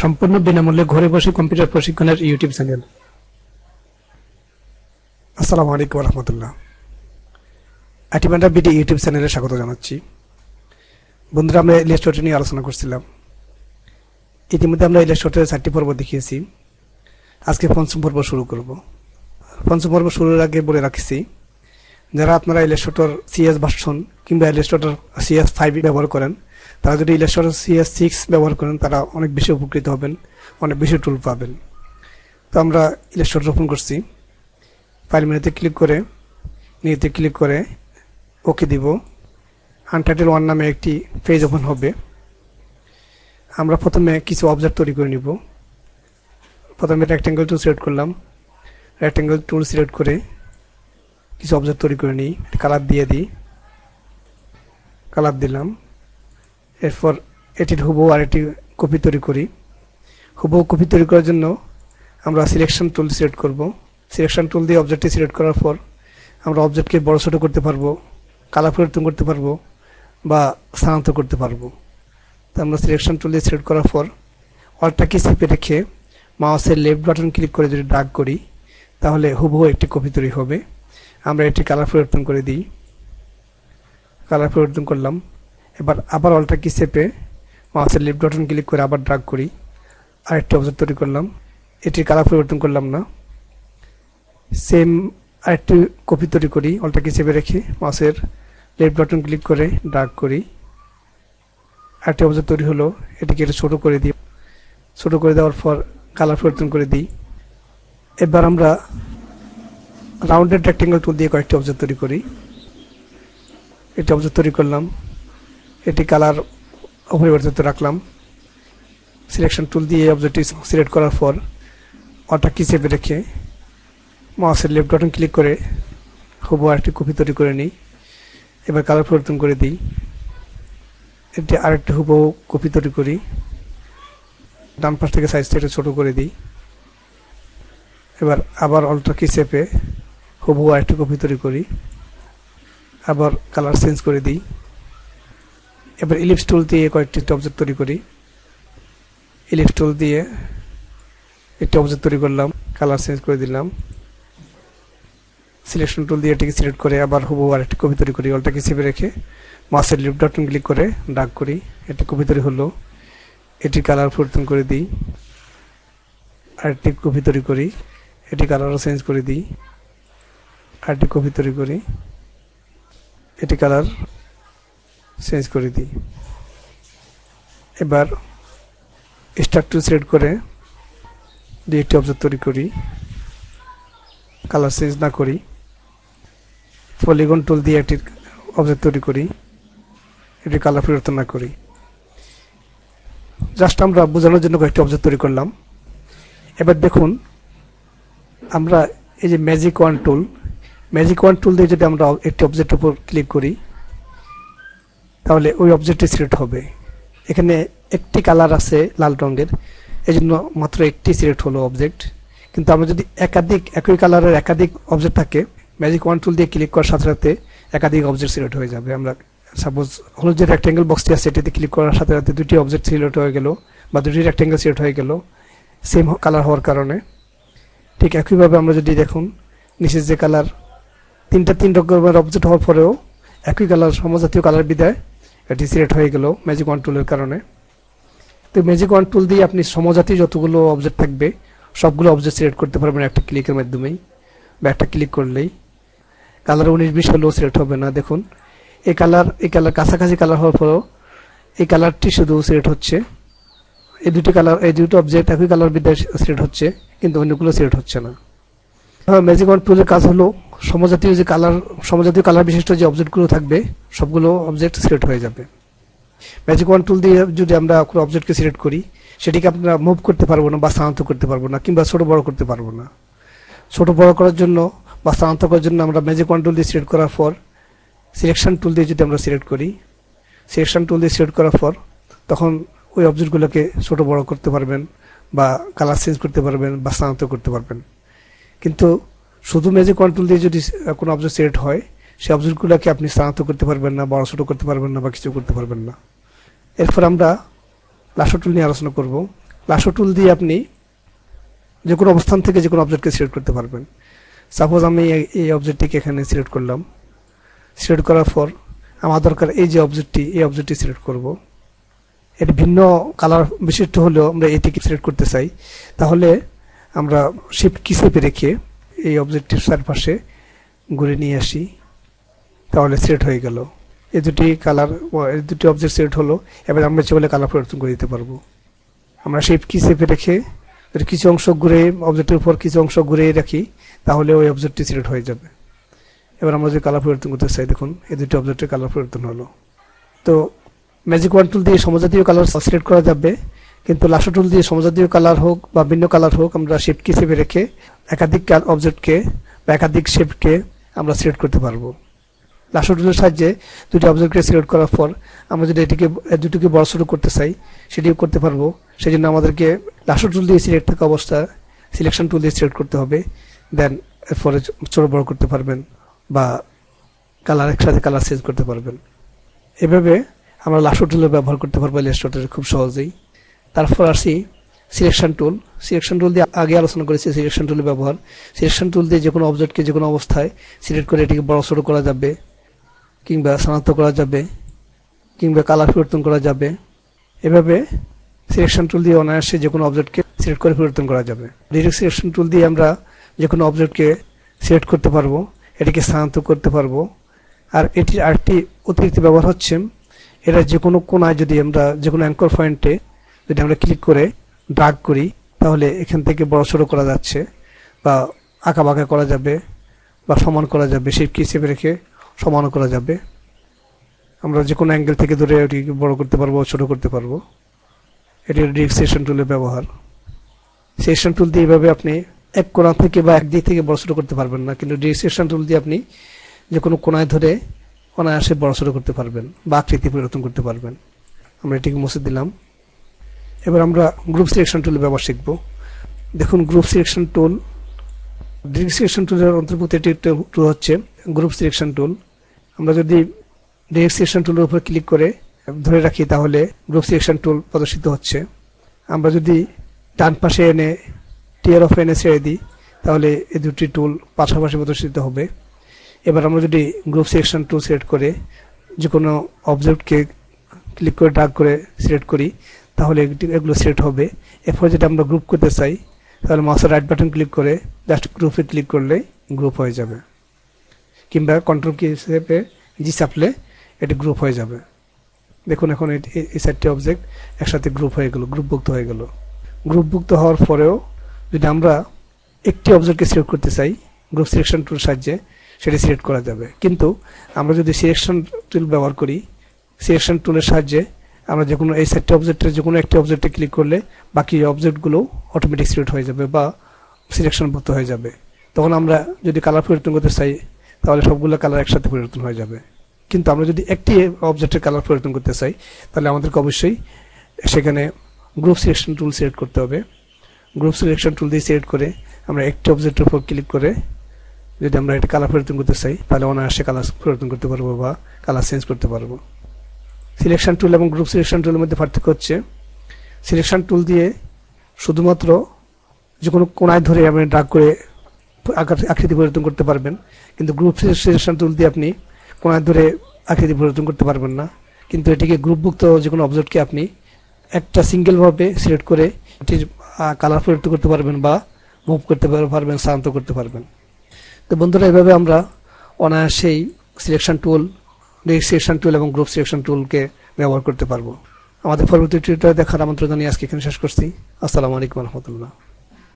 সম্পূর্ণ বিনামূল্যে ঘরে বসে কম্পিউটার প্রশিক্ষণের ইউটিউব চ্যানেল। আসসালামু আলাইকুম রহমতুল্লাহ। অ্যাটিমান্ডার বিডি ইউটিউব চ্যানেলে স্বাগত জানাচ্ছি। বন্ধুরা, আমরা ইলাস্ট্রেটর নিয়ে আলোচনা করছিলাম। ইতিমধ্যে আমরা ইলাস্ট্রেটরের চারটি পর্ব দেখিয়েছি। আজকে পঞ্চম পর্ব শুরু করব। পঞ্চম পর্ব শুরুর আগে বলে রাখছি, যারা আপনারা ইলাস্ট্রেটর সিএস ভার্সন কিংবা ইলাস্ট্রেটর সিএস ফাইভ ব্যবহার করেন তারা যদি ইলাস্ট্রেটর সিএস সিক্স ব্যবহার করেন, তারা অনেক বেশি উপকৃত হবেন, অনেক বেশি টুল পাবেন। তো আমরা ইলাস্ট্রেটর ওপেন করছি। ফাইল মেনুতে ক্লিক করে নিয়েতে ক্লিক করে ওকে দিব। আনটাইটেল ওয়ান নামে একটি পেজ ওপেন হবে। আমরা প্রথমে কিছু অবজেক্ট তৈরি করে নিব। প্রথমে রেক্টেঙ্গেল টুল সিলেক্ট করলাম। রেক্টেঙ্গেল টুল সিলেক্ট করে কিছু অবজেক্ট তৈরি করে নিই। কালার দিয়ে দিই। কালার দিলাম। এরপর এটির হুবহু আর একটি কপি তৈরি করি। হুবহু কপি তৈরি করার জন্য আমরা সিলেকশন টুল সিলেক্ট করব। সিলেকশন টুল দিয়ে অবজেক্টটি সিলেক্ট করার পর আমরা অবজেক্টকে বড় ছোটো করতে পারব কালার পরিবর্তন করতে পারব বা স্থানান্তর করতে পারব। তো আমরা সিলেকশন টুল দিয়ে সিলেক্ট করার পর অলটাকে চেপে রেখে মাউসের লেফট বাটন ক্লিক করে যদি ড্রাগ করি, তাহলে হুবহু একটি কপি তৈরি হবে। আমরা এটি কালার পরিবর্তন করে দিই। কালার পরিবর্তন করলাম। এবার আবার অলটা কি চেপে মাউসের লেফট বাটন ক্লিক করে আবার ড্রাগ করি। আরেকটি অবজেক্ট তৈরি করলাম। এটির কালার পরিবর্তন করলাম না। সেম আরেকটি কপি তৈরি করি অলটা কি চেপে রেখে মাউসের লেফট বাটন ক্লিক করে ড্রাগ করি। আরেকটি অবজেক্ট তৈরি হলো, এটিকে একটু ছোটো করে দিই। ছোটো করে দেওয়ার পর কালার পরিবর্তন করে দিই। এবার আমরা রাউন্ডেড রেক্টেঙ্গেল টুল দিয়ে কয়েকটি অবজেক্ট তৈরি করি। এটি অবজেক্ট তৈরি করলাম। এটি কালার অপরিবর্তিত রাখলাম। সিলেকশন টুল দিয়ে অবজেক্টটি সিলেক্ট করার পর অটা কি চেপে রেখে মাউসের লেফট বাটন ক্লিক করে হুবহু আরেকটি কপি তৈরি করে নিই। এবার কালার পরিবর্তন করে দিই। এটি আরেকটি হুবহু কপি তৈরি করি। ডান পাশ থেকে সাইজটা একটু ছোটো করে দিই। এবার আবার অল্টা কি চেপে হুবহু আরেকটি কপি তৈরি করি। আবার কালার চেঞ্জ করে দিই। এবার ইলিপস টুল দিয়ে কয়েকটি অবজেক্ট তৈরি করি। ইলিপস টুল দিয়ে একটি অবজেক্ট তৈরি করলাম কালার চেঞ্জ করে দিলাম। সিলেকশন টুল দিয়ে এটিকে সিলেক্ট করে আবার হুবহু আরেকটি কপি তৈরি করি অলটাকে চেপে রেখে মাসের লিপ ডটন ক্লিক করে ডাক করি। একটি কপি তৈরি হলো। এটি কালার পরিবর্তন করে দিই। আরেকটি কপি তৈরি করি। এটি কালারও চেঞ্জ করে দিই। আরেকটি কপি তৈরি করি। এটি কালার চেঞ্জ করে দিই। এবার স্ট্রাকচার সিলেক্ট করে দুই একটি অবজেক্ট তৈরি করি। কালার চেঞ্জ না করি। পলিগন টুল দিয়ে একটি অবজেক্ট তৈরি করি। এটি কালার পরিবর্তন না করি। জাস্ট আমরা বোঝানোর জন্য কয়েকটি অবজেক্ট তৈরি করলাম। এবার দেখুন, আমরা এই যে magic wand tool magic wand tool দিয়ে যদি আমরা একটি অবজেক্টের উপর ক্লিক করি তাহলে ওই অবজেক্টটি সিলেক্ট হবে। এখানে একটি কালার আছে লাল রঙের এই জন্য মাত্র একটি সিলেক্ট হলো অবজেক্ট কিন্তু আমরা যদি একাধিক, একই কালারের একাধিক অবজেক্ট থাকে ম্যাজিক ওয়ান টুল দিয়ে ক্লিক করার সাথে সাথে একাধিক অবজেক্ট সিলেক্ট হয়ে যাবে। আমরা সাপোজ হলো যে রেক্টেঙ্গেল বক্সটি আছে, এটিতে ক্লিক করার সাথে সাথে দুটি অবজেক্ট সিলেক্ট হয়ে গেল বা দুটি রেক্টেঙ্গেল সিলেক্ট হয়ে গেল সেম কালার হওয়ার কারণে। ঠিক একইভাবে আমরা যদি দেখুন, নিচের যে কালার তিনটা তিন রকমের অবজেক্ট হওয়ার পরেও একই কালার সমজাতীয় কালার বিদায়। এটি সিলেক্ট হয়ে গেল ম্যাজিক ওয়ান টুলের কারণে। তো ম্যাজিক ওয়ান টুল দিয়ে আপনি সমজাতি যতগুলো অবজেক্ট থাকবে, সবগুলো অবজেক্ট সিলেক্ট করতে পারবেন একটা ক্লিকের মাধ্যমেই বা একটা ক্লিক করলেই। কালার উনিশ বিশ হলেও সিলেক্ট হবে না, দেখুন। এই কালার এই কালার কাছাকাছি কালার হওয়ার পরেও এই কালারটি শুধু সিলেক্ট হচ্ছে। এই দুটি কালার এই দুটো অবজেক্ট একই কালার বিদ্যায় সিলেক্ট হচ্ছে, কিন্তু অন্যগুলো সিলেক্ট হচ্ছে না। ম্যাজিক ওয়ান টুলের কাজ হলো সমজাতীয় যে কালার সমজাতীয় কালার বিশিষ্ট যে অবজেক্টগুলো থাকবে, সবগুলো অবজেক্ট সিলেক্ট হয়ে যাবে। ম্যাজিক ওয়ান টুল দিয়ে যদি আমরা কোনো অবজেক্টকে সিলেক্ট করি, সেটিকে আমরা মুভ করতে পারব না বা স্থানান্তর করতে পারব না, কিংবা ছোটো বড় করতে পারব না। ছোটো বড় করার জন্য বা স্থানান্তর করার জন্য আমরা ম্যাজিক ওয়ান টুল দিয়ে সিলেক্ট করার পর সিলেকশন টুল দিয়ে যদি আমরা সিলেক্ট করি সিলেকশন টুল দিয়ে সিলেক্ট করার পর, তখন ওই অবজেক্টগুলোকে ছোটো বড় করতে পারবেন বা কালার চেঞ্জ করতে পারবেন বা স্থানান্তর করতে পারবেন। কিন্তু শুধু ম্যাজিক কন্ট্রোল দিয়ে যদি কোনো অবজেক্ট সিলেক্ট হয়, সেই অবজেক্টগুলোকে আপনি স্থানান্তর করতে পারবেন না বড় ছোটো করতে পারবেন না, বা কিছু করতে পারবেন না। এরপর আমরা লাসো টুল নিয়ে আলোচনা করব। লাসো টুল দিয়ে আপনি যে কোনো অবস্থান থেকে যে কোনো অবজেক্টকে সিলেক্ট করতে পারবেন। সাপোজ আমি এই- এই অবজেক্টটিকে এখানে সিলেক্ট করলাম। সিলেক্ট করার পর আমার দরকার এই যে অবজেক্টটি এই অবজেক্টটি সিলেক্ট করব। এর ভিন্ন কালার বিশিষ্ট হলেও আমরা এটিকে সিলেক্ট করতে চাই। তাহলে আমরা শিফট কি চেপে রেখে এই অবজেক্টটির চারপাশে ঘুরে নিয়ে আসি, তাহলে সিলেক্ট হয়ে গেল। এই দুটি কালার এই দুটি অবজেক্ট সেট হলো, এবার আমরা ইচ্ছে করলে কালার পরিবর্তন করে দিতে পারব। আমরা শিফট কি চেপে রেখে, যদি কিছু অংশ ঘুরে অবজেক্টের উপর কিছু অংশ ঘুরে রাখি, তাহলে ওই অবজেক্টটি সিলেক্ট হয়ে যাবে। এবার আমরা যদি কালার পরিবর্তন করতে চাই, দেখুন এই দুটি অবজেক্টের কালার পরিবর্তন হলো। তো ম্যাজিক ওয়ান টুল দিয়ে সমজাতীয় কালার সিলেক্ট করা যাবে। কিন্তু লাসো টুল দিয়ে সমজাতীয় কালার হোক বা ভিন্ন কালার হোক, আমরা শিফট কি চেপে রেখে একাধিক অবজেক্টকে বা একাধিক শেপকে আমরা সিলেক্ট করতে পারব। লাসো টুলের সাহায্যে দুটি অবজেক্টকে সিলেক্ট করার পর আমরা যদি এটিকে দুটিকে বড় ছোট করতে চাই, সেটিও করতে পারব। সেই জন্য আমাদেরকে লাসো টুল দিয়ে সিলেক্ট থাকা অবস্থা সিলেকশন টুল দিয়ে সিলেক্ট করতে হবে। দেন এরপরে ছোট বড় করতে পারবেন বা কালার একসাথে কালার চেঞ্জ করতে পারবেন। এভাবে আমরা লাসো টুলের ব্যবহার করতে পারব ইলাস্ট্রেটরে খুব সহজেই। তারপর আসি সিলেকশন টুল সিলেকশন টুল দিয়ে আগে আলোচনা করেছি সিলেকশন টুলের ব্যবহার। সিলেকশন টুল দিয়ে যে কোনো অবজেক্টকে যে কোনো অবস্থায় সিলেক্ট করে এটিকে বড় ছোট করা যাবে, কিংবা শনাক্ত করা যাবে, কিংবা কালার পরিবর্তন করা যাবে। এভাবে সিলেকশন টুল দিয়ে অনায়াসে যে কোনো অবজেক্টকে সিলেক্ট করে পরিবর্তন করা যাবে। ডিরেক্ট সিলেকশন টুল দিয়ে আমরা যে কোনো অবজেক্টকে সিলেক্ট করতে পারব, এটিকে স্থানান্তর করতে পারব। আর এটির আরেকটি অতিরিক্ত ব্যবহার হচ্ছে এটা যে কোনো কোনায় যদি আমরা যে কোনো অ্যাঙ্কর পয়েন্টে যদি আমরা ক্লিক করে ড্রাগ করি, তাহলে এখান থেকে বড় সড়ো করা যাচ্ছে বা আঁকা বাঁকা করা যাবে বা সমান করা যাবে সেই কি হিসেবে রেখে সমানও করা যাবে। আমরা যে কোনো অ্যাঙ্গেল থেকে ধরে ওটি বড় করতে পারব, ছোট করতে পারব। এটি ডিরেক্ট টুলের ব্যবহার। সেকশন টুল দিয়ে এইভাবে আপনি এক কোণা থেকে বা এক দিক থেকে বড় ছোট করতে পারবেন না, কিন্তু ডিরেক্ট টুল দিয়ে আপনি যে কোনো কোনায় ধরে অনায়াসে বড় ছোট করতে পারবেন বা আকৃতি পরিবর্তন করতে পারবেন। আমরা এটিকে মুছে দিলাম। এবার আমরা গ্রুপ সিলেকশন টুলের ব্যবহার শিখব। দেখুন group selection tool direct selection টুলের অন্তর্ভুক্ত এটি একটা টুল হচ্ছে গ্রুপ সিলেকশন টুল আমরা যদি ডিরেক্ট সিলেকশন টুলের উপর ক্লিক করে ধরে রাখি, তাহলে গ্রুপ সিলেকশন টুল প্রদর্শিত হচ্ছে। আমরা যদি ডান পাশে এনে টিয়ার অফ এনে ছেড়ে দিই, তাহলে এই দুটি টুল পাশাপাশি প্রদর্শিত হবে। এবার আমরা যদি গ্রুপ সিলেকশন টুল সিলেক্ট করে যে কোনো অবজেক্টকে ক্লিক করে ডাক করে সিলেক্ট করি তাহলে এগুলো সিলেক্ট হবে। এরপর যেটা আমরা গ্রুপ করতে চাই, তাহলে মাউসের রাইট বাটন ক্লিক করে জাস্ট গ্রুপে ক্লিক করলে গ্রুপ হয়ে যাবে। কিংবা কন্ট্রোল কি হিসেবে জি চাপলে এটি গ্রুপ হয়ে যাবে। দেখুন এখন এই চারটি অবজেক্ট একসাথে গ্রুপ হয়ে গেল গ্রুপভুক্ত হয়ে গেল। গ্রুপভুক্ত হওয়ার পরেও যদি আমরা একটি অবজেক্টকে সিলেক্ট করতে চাই গ্রুপ সিলেকশন টুল সাহায্যে সেটি সিলেক্ট করা যাবে। কিন্তু আমরা যদি সিলেকশন টুল ব্যবহার করি সিলেকশন টুলের সাহায্যে আমরা যে কোনো এই চারটি অবজেক্টের যে কোনো একটি অবজেক্টে ক্লিক করলে বাকি অবজেক্টগুলো অটোমেটিক সিলেক্ট হয়ে যাবে বা সিলেকশনভুক্ত হয়ে যাবে। তখন আমরা যদি কালার পরিবর্তন করতে চাই, তাহলে সবগুলো কালার একসাথে পরিবর্তন হয়ে যাবে। কিন্তু আমরা যদি একটি অবজেক্টের কালার পরিবর্তন করতে চাই, তাহলে আমাদেরকে অবশ্যই সেখানে গ্রুপ সিলেকশন টুল সিলেক্ট করতে হবে। গ্রুপ সিলেকশন টুল দিয়ে সিলেক্ট করে আমরা একটি অবজেক্টের উপর ক্লিক করে যদি আমরা এটা কালার পরিবর্তন করতে চাই, তাহলে অনায়াসে কালার পরিবর্তন করতে পারব বা কালার চেঞ্জ করতে পারব। সিলেকশন টুল এবং গ্রুপ সিলেকশন টুলের মধ্যে পার্থক্য হচ্ছে। সিলেকশন টুল দিয়ে শুধুমাত্র যে কোনো কোনায় ধরে আপনি ড্রাগ করে আকৃতি পরিবর্তন করতে পারবেন। কিন্তু গ্রুপ সিলেকশন টুল দিয়ে আপনি কোনায় ধরে আকৃতি পরিবর্তন করতে পারবেন না। কিন্তু এটিকে গ্রুপভুক্ত যে কোনো অবজেক্টকে আপনি একটা সিঙ্গেলভাবে সিলেক্ট করে এটির কালার পরিবর্তন করতে পারবেন বা মুভ করতে পারবেন, স্থানান্তর করতে পারবেন। তো বন্ধুরা, এভাবে আমরা অনায়াসেই সিলেকশন টুল সিলেকশন টুল এবং গ্রুপ সিলেকশন টুলকে ব্যবহার করতে পারব। আমাদের পরবর্তী টিউটোরিয়াল দেখার আমন্ত্রণ জানিয়ে আজকে এখানে শেষ করছি। আসসালামু আলাইকুম রহমতুল্লাহ।